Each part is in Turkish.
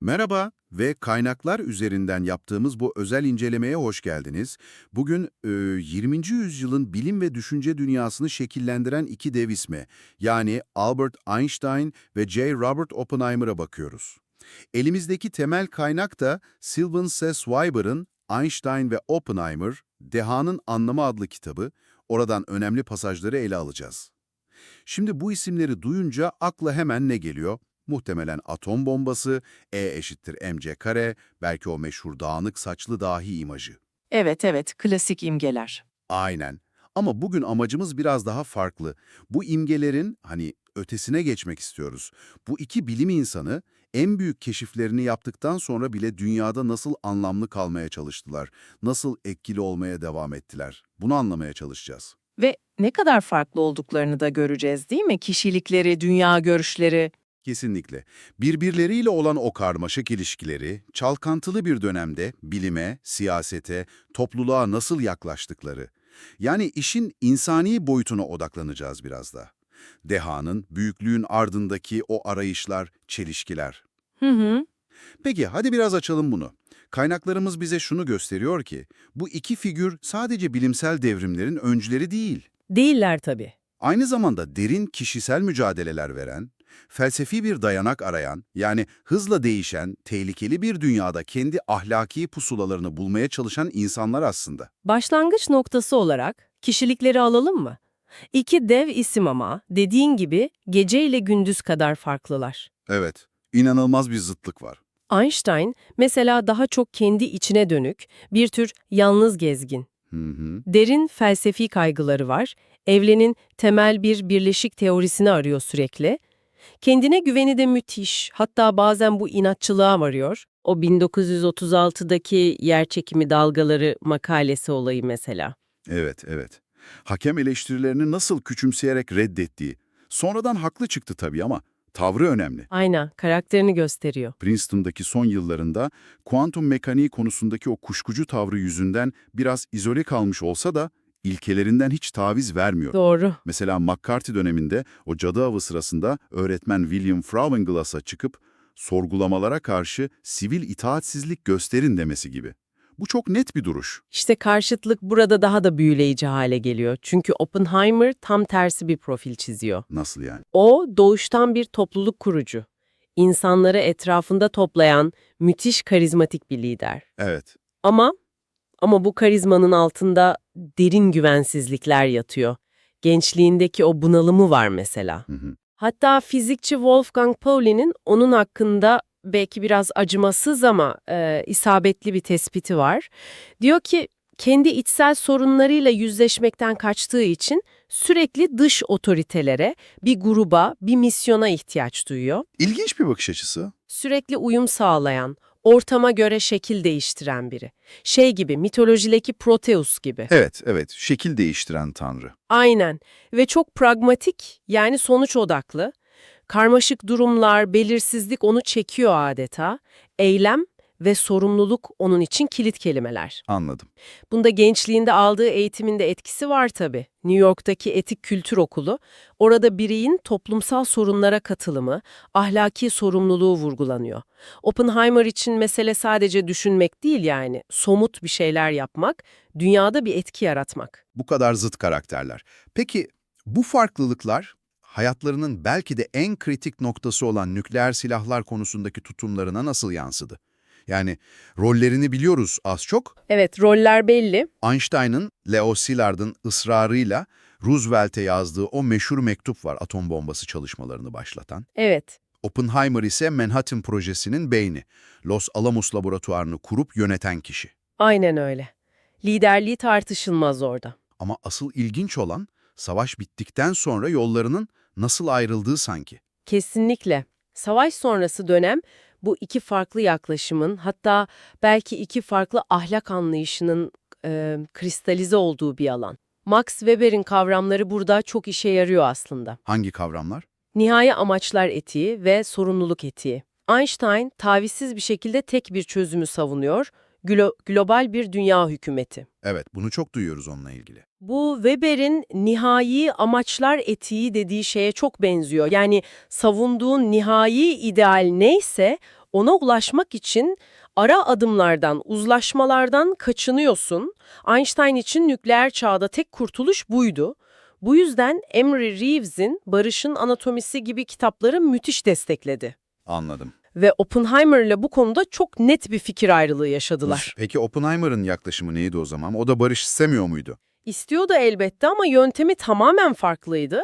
Merhaba ve kaynaklar üzerinden yaptığımız bu özel incelemeye hoş geldiniz. Bugün e, 20. yüzyılın bilim ve düşünce dünyasını şekillendiren iki dev isme, yani Albert Einstein ve J. Robert Oppenheimer'a bakıyoruz. Elimizdeki temel kaynak da Sylvan S. Schreiber'ın Einstein ve Oppenheimer, Dehanın Anlamı adlı kitabı. Oradan önemli pasajları ele alacağız. Şimdi bu isimleri duyunca akla hemen ne geliyor? Muhtemelen atom bombası, E eşittir mc kare, belki o meşhur dağınık saçlı dahi imajı. Evet evet, klasik imgeler. Aynen. Ama bugün amacımız biraz daha farklı. Bu imgelerin hani ötesine geçmek istiyoruz. Bu iki bilim insanı en büyük keşiflerini yaptıktan sonra bile dünyada nasıl anlamlı kalmaya çalıştılar, nasıl etkili olmaya devam ettiler. Bunu anlamaya çalışacağız. Ve ne kadar farklı olduklarını da göreceğiz değil mi? Kişilikleri, dünya görüşleri. Kesinlikle. Birbirleriyle olan o karmaşık ilişkileri, çalkantılı bir dönemde bilime, siyasete, topluluğa nasıl yaklaştıkları. Yani işin insani boyutuna odaklanacağız biraz da. Dehanın, büyüklüğün ardındaki o arayışlar, çelişkiler. Hı hı. Peki hadi biraz açalım bunu. Kaynaklarımız bize şunu gösteriyor ki, bu iki figür sadece bilimsel devrimlerin öncüleri değil. Değiller tabii. Aynı zamanda derin kişisel mücadeleler veren, felsefi bir dayanak arayan, yani hızla değişen, tehlikeli bir dünyada kendi ahlaki pusulalarını bulmaya çalışan insanlar aslında. Başlangıç noktası olarak kişilikleri alalım mı? İki dev isim ama dediğin gibi gece ile gündüz kadar farklılar. Evet, inanılmaz bir zıtlık var. Einstein mesela daha çok kendi içine dönük, bir tür yalnız gezgin. Hı hı. Derin felsefi kaygıları var, evrenin temel bir birleşik teorisini arıyor sürekli. Kendine güveni de müthiş, hatta bazen bu inatçılığa varıyor. O 1936'daki yerçekimi dalgaları makalesi olayı mesela. Evet, evet. Hakem eleştirilerini nasıl küçümseyerek reddettiği. Sonradan haklı çıktı tabii ama tavrı önemli. Aynen, karakterini gösteriyor. Princeton'daki son yıllarında kuantum mekaniği konusundaki o kuşkucu tavrı yüzünden biraz izole kalmış olsa da ilkelerinden hiç taviz vermiyor. Doğru. Mesela McCarthy döneminde o cadı avı sırasında öğretmen William Fraubenglas'a çıkıp sorgulamalara karşı sivil itaatsizlik gösterin demesi gibi. Bu çok net bir duruş. İşte karşıtlık burada daha da büyüleyici hale geliyor. Çünkü Oppenheimer tam tersi bir profil çiziyor. Nasıl yani? O doğuştan bir topluluk kurucu. İnsanları etrafında toplayan müthiş karizmatik bir lider. Evet, Ama ama bu karizmanın altında derin güvensizlikler yatıyor. Gençliğindeki o bunalımı var mesela. hı hı. Hatta fizikçi Wolfgang Pauli'nin onun hakkında belki biraz acımasız ama e, isabetli bir tespiti var. Diyor ki kendi içsel sorunlarıyla yüzleşmekten kaçtığı için sürekli dış otoritelere, bir gruba, bir misyona ihtiyaç duyuyor. İlginç bir bakış açısı. Sürekli uyum sağlayan, ortama göre şekil değiştiren biri. Şey gibi, mitolojideki Proteus gibi. Evet, evet. Şekil değiştiren tanrı. Aynen ve çok pragmatik yani sonuç odaklı. Karmaşık durumlar, belirsizlik onu çekiyor adeta. Eylem ve sorumluluk onun için kilit kelimeler. Anladım. Bunda gençliğinde aldığı eğitimin de etkisi var tabii. New York'taki Etik Kültür Okulu, orada bireyin toplumsal sorunlara katılımı, ahlaki sorumluluğu vurgulanıyor. Oppenheimer için mesele sadece düşünmek değil yani, somut bir şeyler yapmak, dünyada bir etki yaratmak. Bu kadar zıt karakterler. Peki bu farklılıklar hayatlarının belki de en kritik noktası olan nükleer silahlar konusundaki tutumlarına nasıl yansıdı? Yani rollerini biliyoruz az çok. Evet, roller belli. Einstein'ın Leo Szilard'ın ısrarıyla Roosevelt'e yazdığı o meşhur mektup var atom bombası çalışmalarını başlatan. Evet, Oppenheimer ise Manhattan projesinin beyni. Los Alamos laboratuvarını kurup yöneten kişi. aynen öyle. Liderliği tartışılmaz orada. Ama asıl ilginç olan savaş bittikten sonra yollarının nasıl ayrıldığı sanki. Kesinlikle. Savaş sonrası dönem bu iki farklı yaklaşımın hatta belki iki farklı ahlak anlayışının e, kristalize olduğu bir alan. Max Weber'in kavramları burada çok işe yarıyor aslında. Hangi kavramlar? Nihai amaçlar etiği ve sorumluluk etiği. Einstein tavizsiz bir şekilde tek bir çözümü savunuyor, glo- global bir dünya hükümeti. Evet, bunu çok duyuyoruz onunla ilgili. Bu Weber'in nihai amaçlar etiği dediği şeye çok benziyor. Yani savunduğun nihai ideal neyse Ona ulaşmak için ara adımlardan, uzlaşmalardan kaçınıyorsun. Einstein için nükleer çağda tek kurtuluş buydu. Bu yüzden Emery Reeves'in Barış'ın Anatomisi gibi kitapları müthiş destekledi. Anladım. Ve Oppenheimer'la bu konuda çok net bir fikir ayrılığı yaşadılar. Peki Oppenheimer'ın yaklaşımı neydi o zaman? O da barış istemiyor muydu? İstiyordu elbette ama yöntemi tamamen farklıydı.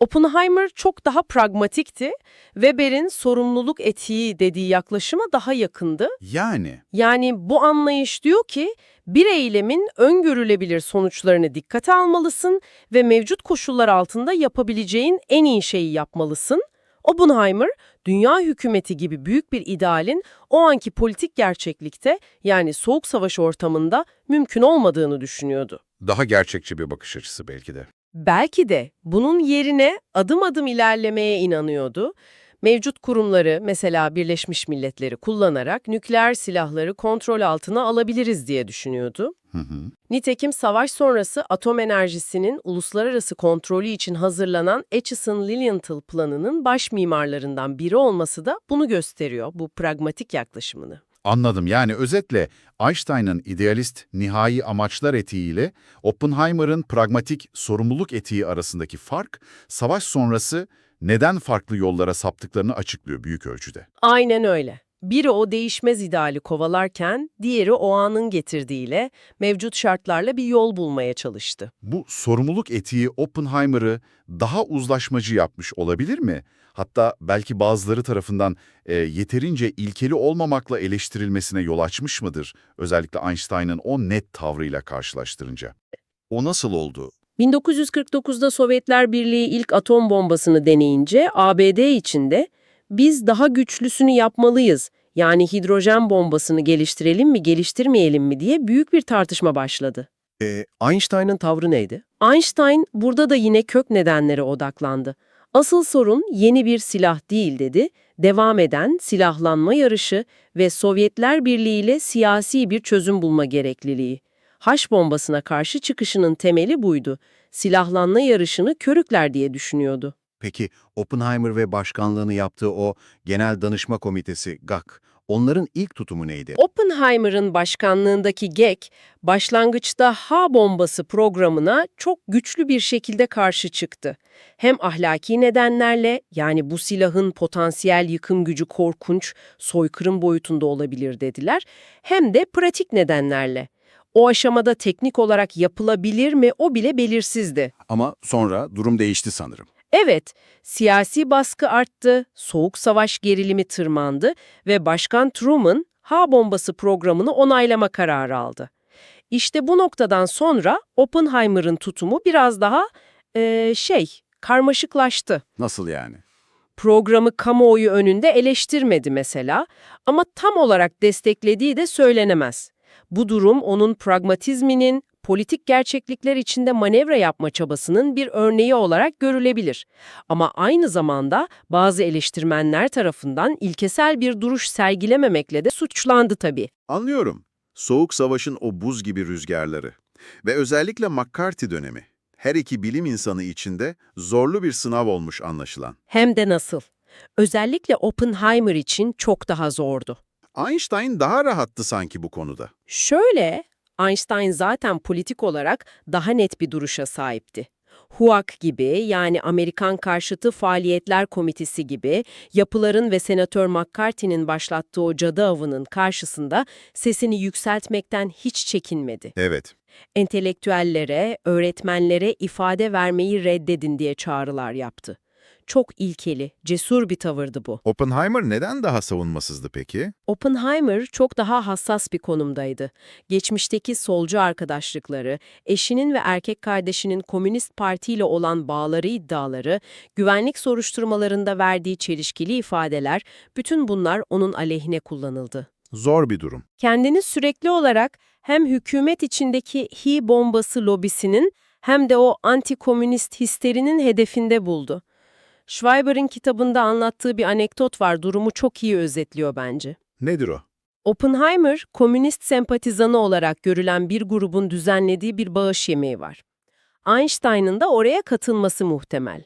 Oppenheimer çok daha pragmatikti. Weber'in sorumluluk etiği dediği yaklaşıma daha yakındı. Yani Yani bu anlayış diyor ki bir eylemin öngörülebilir sonuçlarını dikkate almalısın ve mevcut koşullar altında yapabileceğin en iyi şeyi yapmalısın. Oppenheimer, dünya hükümeti gibi büyük bir idealin o anki politik gerçeklikte yani soğuk savaş ortamında mümkün olmadığını düşünüyordu. daha gerçekçi bir bakış açısı belki de. Belki de bunun yerine adım adım ilerlemeye inanıyordu. Mevcut kurumları, mesela Birleşmiş Milletleri kullanarak nükleer silahları kontrol altına alabiliriz diye düşünüyordu. Hı hı. Nitekim savaş sonrası atom enerjisinin uluslararası kontrolü için hazırlanan Acheson-Lilienthal planının baş mimarlarından biri olması da bunu gösteriyor, bu pragmatik yaklaşımını. Anladım. Yani özetle Einstein'ın idealist nihai amaçlar etiğiyle Oppenheimer'ın pragmatik sorumluluk etiği arasındaki fark, savaş sonrası neden farklı yollara saptıklarını açıklıyor büyük ölçüde. Aynen öyle. Biri o değişmez ideali kovalarken, diğeri o anın getirdiğiyle, mevcut şartlarla bir yol bulmaya çalıştı. Bu sorumluluk etiği Oppenheimer'ı daha uzlaşmacı yapmış olabilir mi? Hatta belki bazıları tarafından e, yeterince ilkeli olmamakla eleştirilmesine yol açmış mıdır? Özellikle Einstein'ın o net tavrıyla karşılaştırınca. O nasıl oldu? 1949'da Sovyetler Birliği ilk atom bombasını deneyince ABD içinde biz daha güçlüsünü yapmalıyız, yani hidrojen bombasını geliştirelim mi geliştirmeyelim mi diye büyük bir tartışma başladı. E, Einstein'ın tavrı neydi? Einstein burada da yine kök nedenlere odaklandı. Asıl sorun yeni bir silah değil dedi, devam eden silahlanma yarışı ve Sovyetler Birliği ile siyasi bir çözüm bulma gerekliliği. Haş bombasına karşı çıkışının temeli buydu. Silahlanma yarışını körükler diye düşünüyordu. Peki Oppenheimer ve başkanlığını yaptığı o Genel Danışma Komitesi GAK, onların ilk tutumu neydi? Oppenheimer'ın başkanlığındaki GEC, başlangıçta H bombası programına çok güçlü bir şekilde karşı çıktı. Hem ahlaki nedenlerle, yani bu silahın potansiyel yıkım gücü korkunç, soykırım boyutunda olabilir dediler, hem de pratik nedenlerle. O aşamada teknik olarak yapılabilir mi o bile belirsizdi. Ama sonra durum değişti sanırım. Evet, siyasi baskı arttı, soğuk savaş gerilimi tırmandı ve Başkan Truman H bombası programını onaylama kararı aldı. İşte bu noktadan sonra Oppenheimer'ın tutumu biraz daha eee, şey, karmaşıklaştı. Nasıl yani? Programı kamuoyu önünde eleştirmedi mesela ama tam olarak desteklediği de söylenemez. Bu durum onun pragmatizminin, politik gerçeklikler içinde manevra yapma çabasının bir örneği olarak görülebilir. Ama aynı zamanda bazı eleştirmenler tarafından ilkesel bir duruş sergilememekle de suçlandı tabii. Anlıyorum. Soğuk Savaş'ın o buz gibi rüzgarları ve özellikle McCarthy dönemi. Her iki bilim insanı içinde zorlu bir sınav olmuş anlaşılan. Hem de nasıl. Özellikle Oppenheimer için çok daha zordu. Einstein daha rahattı sanki bu konuda. Şöyle, Einstein zaten politik olarak daha net bir duruşa sahipti. HUAC gibi yani Amerikan Karşıtı Faaliyetler Komitesi gibi yapıların ve Senatör McCarthy'nin başlattığı o cadı avının karşısında sesini yükseltmekten hiç çekinmedi. Evet. Entelektüellere, öğretmenlere ifade vermeyi reddedin diye çağrılar yaptı. Çok ilkeli, cesur bir tavırdı bu. Oppenheimer neden daha savunmasızdı peki? Oppenheimer çok daha hassas bir konumdaydı. Geçmişteki solcu arkadaşlıkları, eşinin ve erkek kardeşinin Komünist Parti ile olan bağları iddiaları, güvenlik soruşturmalarında verdiği çelişkili ifadeler, bütün bunlar onun aleyhine kullanıldı. Zor bir durum. Kendini sürekli olarak hem hükümet içindeki Hi bombası lobisinin hem de o anti-komünist histerinin hedefinde buldu. Schreiber'in kitabında anlattığı bir anekdot var, durumu çok iyi özetliyor bence. Nedir o? Oppenheimer, komünist sempatizanı olarak görülen bir grubun düzenlediği bir bağış yemeği var. Einstein'ın da oraya katılması muhtemel.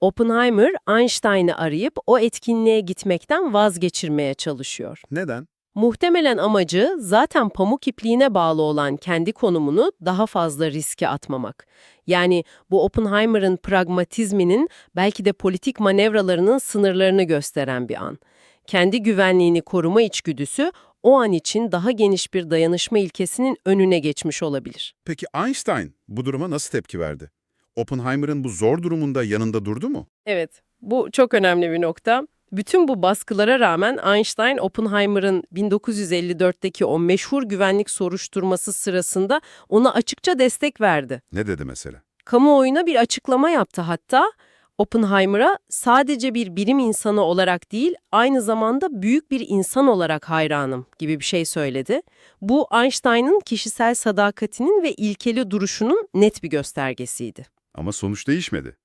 Oppenheimer, Einstein'ı arayıp o etkinliğe gitmekten vazgeçirmeye çalışıyor. Neden? Muhtemelen amacı zaten pamuk ipliğine bağlı olan kendi konumunu daha fazla riske atmamak. Yani bu Oppenheimer'ın pragmatizminin belki de politik manevralarının sınırlarını gösteren bir an. Kendi güvenliğini koruma içgüdüsü o an için daha geniş bir dayanışma ilkesinin önüne geçmiş olabilir. Peki Einstein bu duruma nasıl tepki verdi? Oppenheimer'ın bu zor durumunda yanında durdu mu? Evet, bu çok önemli bir nokta. Bütün bu baskılara rağmen Einstein, Oppenheimer'ın 1954'teki o meşhur güvenlik soruşturması sırasında ona açıkça destek verdi. Ne dedi mesela? Kamuoyuna bir açıklama yaptı hatta. Oppenheimer'a sadece bir bilim insanı olarak değil, aynı zamanda büyük bir insan olarak hayranım gibi bir şey söyledi. Bu Einstein'ın kişisel sadakatinin ve ilkeli duruşunun net bir göstergesiydi. Ama sonuç değişmedi.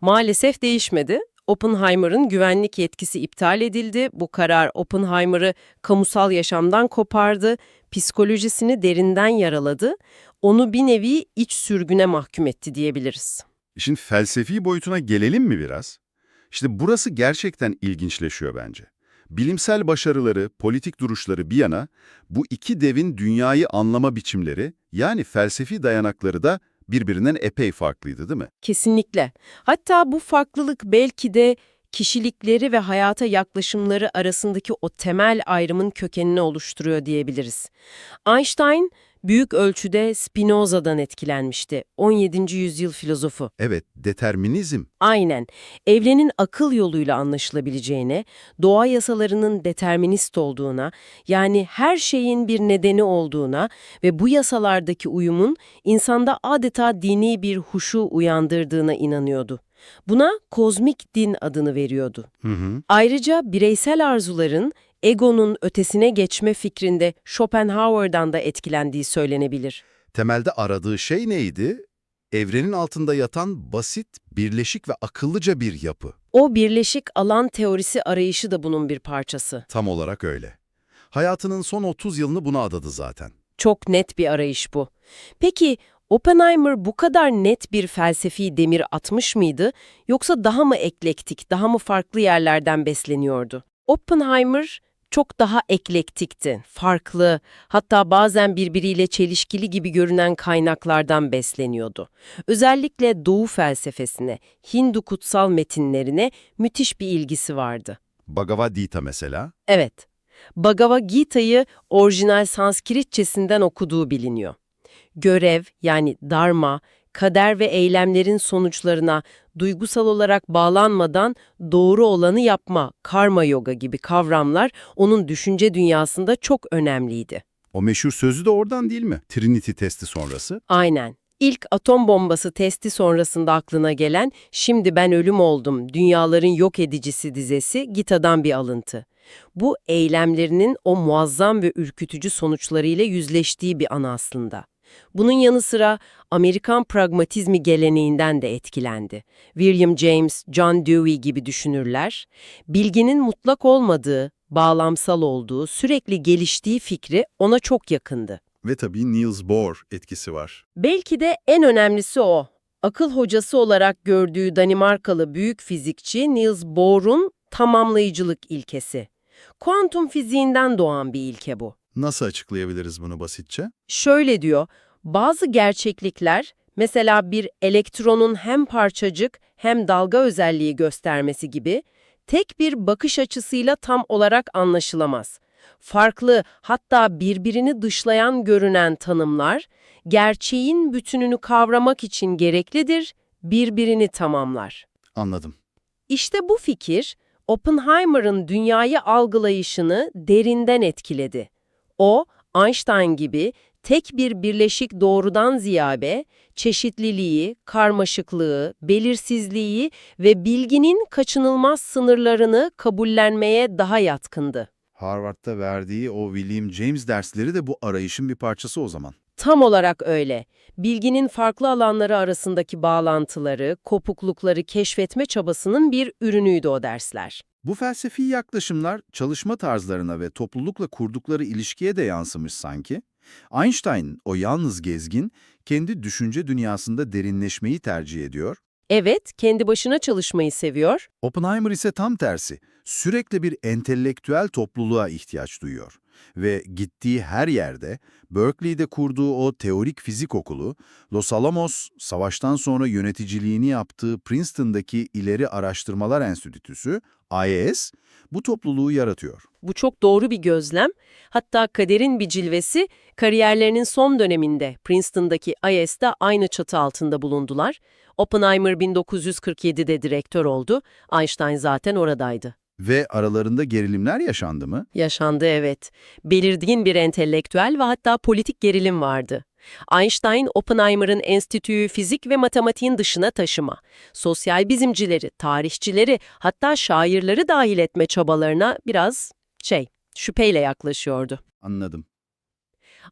Maalesef değişmedi. Oppenheimer'ın güvenlik yetkisi iptal edildi. Bu karar Oppenheimer'ı kamusal yaşamdan kopardı, psikolojisini derinden yaraladı. Onu bir nevi iç sürgüne mahkum etti diyebiliriz. İşin felsefi boyutuna gelelim mi biraz? İşte burası gerçekten ilginçleşiyor bence. Bilimsel başarıları, politik duruşları bir yana, bu iki devin dünyayı anlama biçimleri, yani felsefi dayanakları da birbirinden epey farklıydı değil mi? Kesinlikle. Hatta bu farklılık belki de kişilikleri ve hayata yaklaşımları arasındaki o temel ayrımın kökenini oluşturuyor diyebiliriz. Einstein büyük ölçüde Spinoza'dan etkilenmişti. 17. yüzyıl filozofu. Evet, determinizm. Aynen. Evrenin akıl yoluyla anlaşılabileceğine, doğa yasalarının determinist olduğuna, yani her şeyin bir nedeni olduğuna ve bu yasalardaki uyumun insanda adeta dini bir huşu uyandırdığına inanıyordu. Buna kozmik din adını veriyordu. Hı hı. Ayrıca bireysel arzuların egonun ötesine geçme fikrinde Schopenhauer'dan da etkilendiği söylenebilir. Temelde aradığı şey neydi? Evrenin altında yatan basit, birleşik ve akıllıca bir yapı. O birleşik alan teorisi arayışı da bunun bir parçası. Tam olarak öyle. Hayatının son 30 yılını buna adadı zaten. Çok net bir arayış bu. Peki Oppenheimer bu kadar net bir felsefi demir atmış mıydı yoksa daha mı eklektik, daha mı farklı yerlerden besleniyordu? Oppenheimer çok daha eklektikti, farklı, hatta bazen birbiriyle çelişkili gibi görünen kaynaklardan besleniyordu. Özellikle Doğu felsefesine, Hindu kutsal metinlerine müthiş bir ilgisi vardı. Bhagavad Gita mesela. Evet, Bhagavad Gita'yı orijinal Sanskritçesinden okuduğu biliniyor. Görev yani dharma, kader ve eylemlerin sonuçlarına duygusal olarak bağlanmadan doğru olanı yapma, karma yoga gibi kavramlar onun düşünce dünyasında çok önemliydi. O meşhur sözü de oradan değil mi? Trinity testi sonrası. Aynen. İlk atom bombası testi sonrasında aklına gelen "Şimdi ben ölüm oldum, dünyaların yok edicisi" dizesi Gita'dan bir alıntı. Bu eylemlerinin o muazzam ve ürkütücü sonuçlarıyla yüzleştiği bir an aslında. Bunun yanı sıra Amerikan pragmatizmi geleneğinden de etkilendi. William James, John Dewey gibi düşünürler, bilginin mutlak olmadığı, bağlamsal olduğu, sürekli geliştiği fikri ona çok yakındı. Ve tabii Niels Bohr etkisi var. Belki de en önemlisi o. Akıl hocası olarak gördüğü Danimarkalı büyük fizikçi Niels Bohr'un tamamlayıcılık ilkesi. Kuantum fiziğinden doğan bir ilke bu. Nasıl açıklayabiliriz bunu basitçe? Şöyle diyor, bazı gerçeklikler, mesela bir elektronun hem parçacık hem dalga özelliği göstermesi gibi, tek bir bakış açısıyla tam olarak anlaşılamaz. Farklı, hatta birbirini dışlayan görünen tanımlar, gerçeğin bütününü kavramak için gereklidir, birbirini tamamlar. Anladım. İşte bu fikir, Oppenheimer'ın dünyayı algılayışını derinden etkiledi. O, Einstein gibi tek bir birleşik doğrudan ziyade çeşitliliği, karmaşıklığı, belirsizliği ve bilginin kaçınılmaz sınırlarını kabullenmeye daha yatkındı. Harvard'da verdiği o William James dersleri de bu arayışın bir parçası o zaman. Tam olarak öyle. Bilginin farklı alanları arasındaki bağlantıları, kopuklukları keşfetme çabasının bir ürünüydü o dersler. Bu felsefi yaklaşımlar çalışma tarzlarına ve toplulukla kurdukları ilişkiye de yansımış sanki. Einstein, o yalnız gezgin, kendi düşünce dünyasında derinleşmeyi tercih ediyor. Evet, kendi başına çalışmayı seviyor. Oppenheimer ise tam tersi. Sürekli bir entelektüel topluluğa ihtiyaç duyuyor. Ve gittiği her yerde, Berkeley'de kurduğu o teorik fizik okulu, Los Alamos, savaştan sonra yöneticiliğini yaptığı Princeton'daki İleri Araştırmalar Enstitüsü, IAS, bu topluluğu yaratıyor. Bu çok doğru bir gözlem. Hatta kaderin bir cilvesi kariyerlerinin son döneminde Princeton'daki IS'de aynı çatı altında bulundular. Oppenheimer 1947'de direktör oldu. Einstein zaten oradaydı. Ve aralarında gerilimler yaşandı mı? Yaşandı evet. Belirgin bir entelektüel ve hatta politik gerilim vardı. Einstein, Oppenheimer'ın enstitüyü fizik ve matematiğin dışına taşıma, sosyal bizimcileri, tarihçileri, hatta şairleri dahil etme çabalarına biraz şey, şüpheyle yaklaşıyordu. Anladım.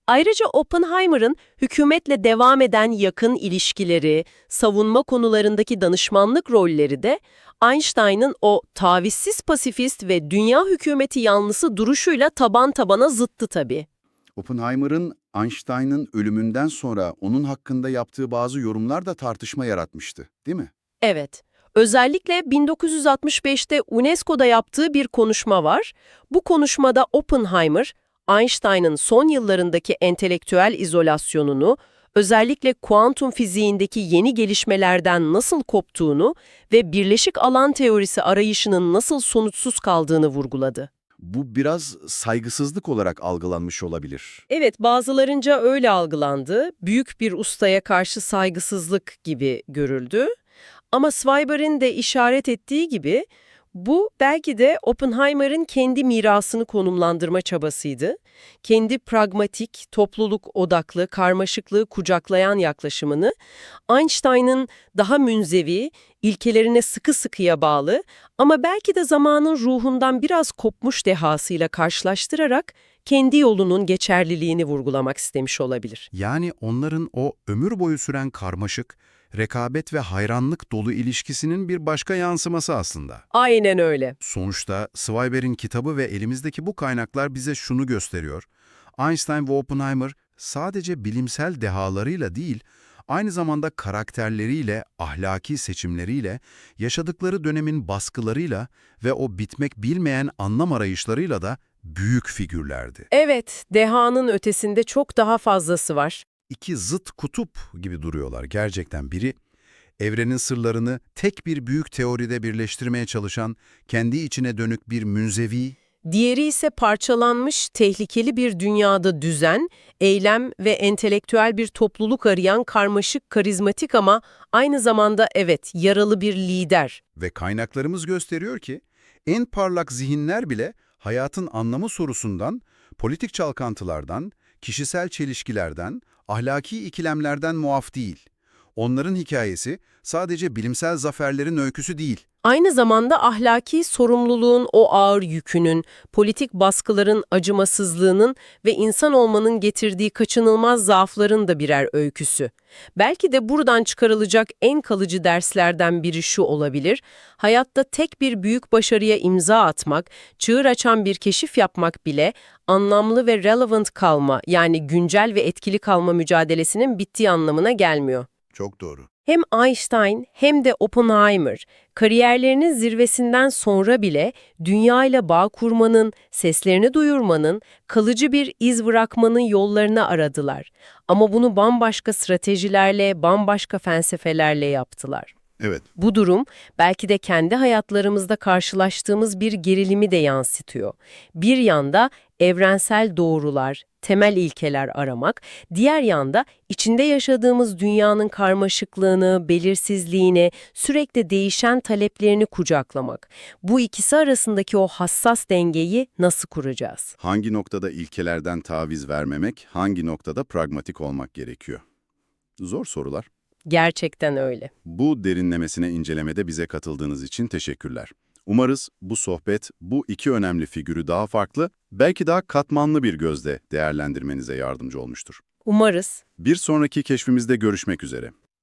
Ayrıca Oppenheimer'ın hükümetle devam eden yakın ilişkileri, savunma konularındaki danışmanlık rolleri de Einstein'ın o tavizsiz pasifist ve dünya hükümeti yanlısı duruşuyla taban tabana zıttı tabii. Oppenheimer'ın Einstein'ın ölümünden sonra onun hakkında yaptığı bazı yorumlar da tartışma yaratmıştı, değil mi? Evet. Özellikle 1965'te UNESCO'da yaptığı bir konuşma var. Bu konuşmada Oppenheimer, Einstein'ın son yıllarındaki entelektüel izolasyonunu, özellikle kuantum fiziğindeki yeni gelişmelerden nasıl koptuğunu ve birleşik alan teorisi arayışının nasıl sonuçsuz kaldığını vurguladı. Bu biraz saygısızlık olarak algılanmış olabilir. Evet, bazılarınca öyle algılandı. Büyük bir ustaya karşı saygısızlık gibi görüldü. Ama Zweiber'in de işaret ettiği gibi bu belki de Oppenheimer'ın kendi mirasını konumlandırma çabasıydı. Kendi pragmatik, topluluk odaklı, karmaşıklığı kucaklayan yaklaşımını Einstein'ın daha münzevi, ilkelerine sıkı sıkıya bağlı ama belki de zamanın ruhundan biraz kopmuş dehasıyla karşılaştırarak kendi yolunun geçerliliğini vurgulamak istemiş olabilir. Yani onların o ömür boyu süren karmaşık, rekabet ve hayranlık dolu ilişkisinin bir başka yansıması aslında. Aynen öyle. Sonuçta Zweiber'in kitabı ve elimizdeki bu kaynaklar bize şunu gösteriyor. Einstein ve Oppenheimer sadece bilimsel dehalarıyla değil, aynı zamanda karakterleriyle, ahlaki seçimleriyle, yaşadıkları dönemin baskılarıyla ve o bitmek bilmeyen anlam arayışlarıyla da büyük figürlerdi. Evet, dehanın ötesinde çok daha fazlası var. İki zıt kutup gibi duruyorlar gerçekten. Biri, evrenin sırlarını tek bir büyük teoride birleştirmeye çalışan, kendi içine dönük bir münzevi, Diğeri ise parçalanmış, tehlikeli bir dünyada düzen, eylem ve entelektüel bir topluluk arayan karmaşık, karizmatik ama aynı zamanda evet, yaralı bir lider. Ve kaynaklarımız gösteriyor ki, en parlak zihinler bile hayatın anlamı sorusundan, politik çalkantılardan, kişisel çelişkilerden, ahlaki ikilemlerden muaf değil. Onların hikayesi sadece bilimsel zaferlerin öyküsü değil. Aynı zamanda ahlaki sorumluluğun o ağır yükünün, politik baskıların acımasızlığının ve insan olmanın getirdiği kaçınılmaz zaafların da birer öyküsü. Belki de buradan çıkarılacak en kalıcı derslerden biri şu olabilir, hayatta tek bir büyük başarıya imza atmak, çığır açan bir keşif yapmak bile anlamlı ve relevant kalma yani güncel ve etkili kalma mücadelesinin bittiği anlamına gelmiyor. Çok doğru. Hem Einstein hem de Oppenheimer kariyerlerinin zirvesinden sonra bile dünya ile bağ kurmanın, seslerini duyurmanın, kalıcı bir iz bırakmanın yollarını aradılar. Ama bunu bambaşka stratejilerle, bambaşka felsefelerle yaptılar. Evet. Bu durum belki de kendi hayatlarımızda karşılaştığımız bir gerilimi de yansıtıyor. Bir yanda evrensel doğrular, temel ilkeler aramak, diğer yanda içinde yaşadığımız dünyanın karmaşıklığını, belirsizliğini, sürekli değişen taleplerini kucaklamak. Bu ikisi arasındaki o hassas dengeyi nasıl kuracağız? Hangi noktada ilkelerden taviz vermemek, hangi noktada pragmatik olmak gerekiyor? Zor sorular. Gerçekten öyle. Bu derinlemesine incelemede bize katıldığınız için teşekkürler. Umarız bu sohbet bu iki önemli figürü daha farklı, belki daha katmanlı bir gözle değerlendirmenize yardımcı olmuştur. Umarız. Bir sonraki keşfimizde görüşmek üzere.